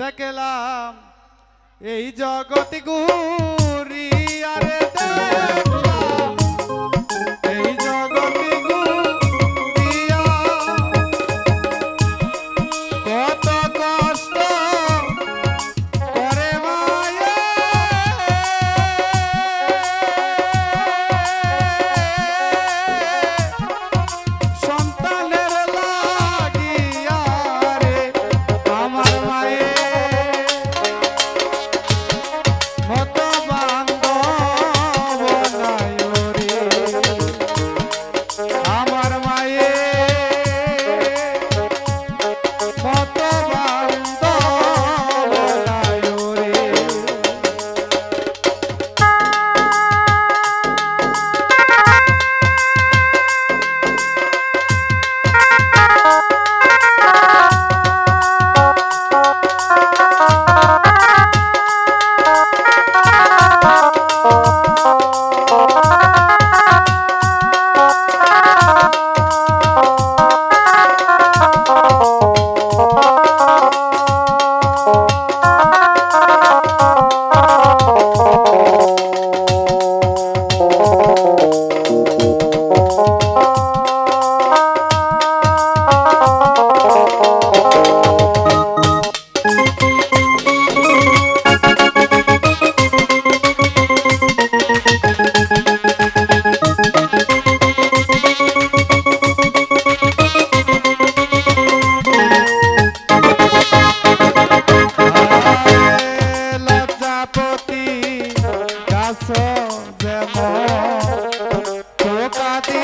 দেখলাম এই জগতি গুরি আরে দেখ।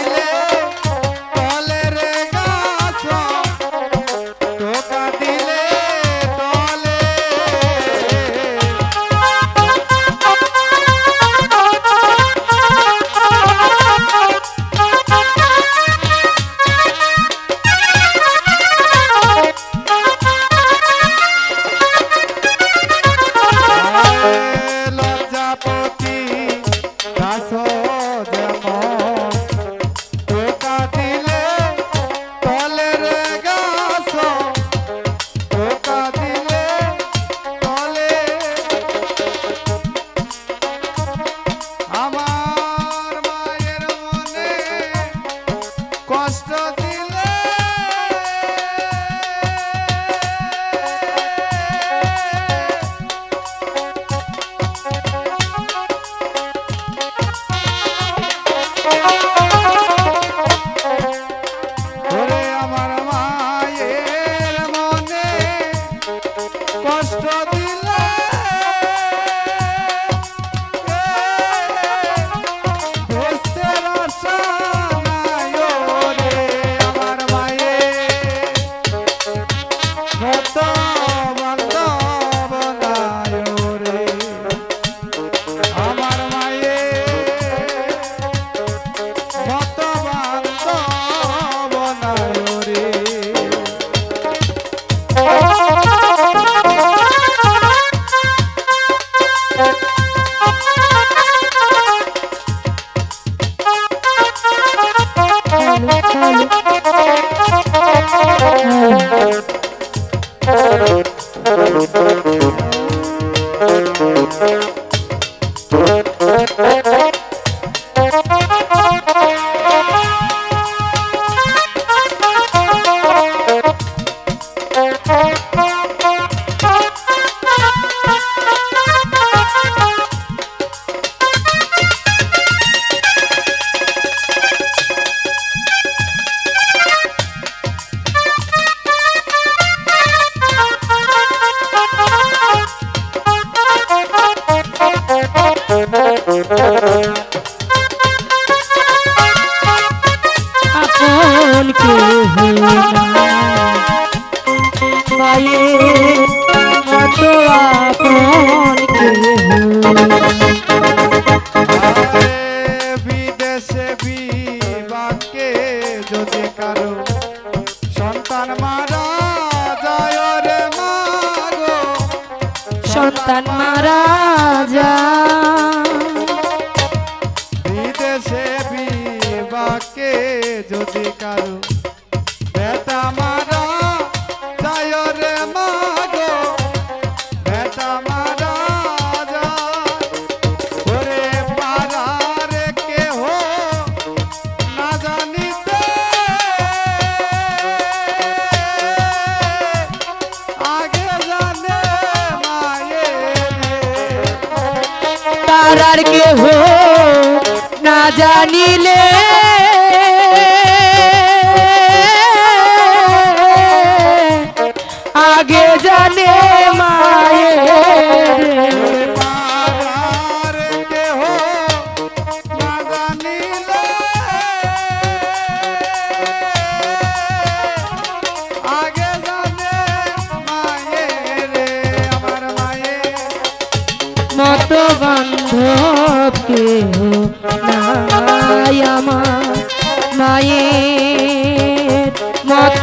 mulher. Thank বাক্যে যদি কারও সন্তান মারা যায় রে মাগো সন্তান মারা বিদেশে বিবাকে যদি কারও বেতা মা জানিলে আগে জানে মায়ের। মত বান্ধব নাই আমার নাই মত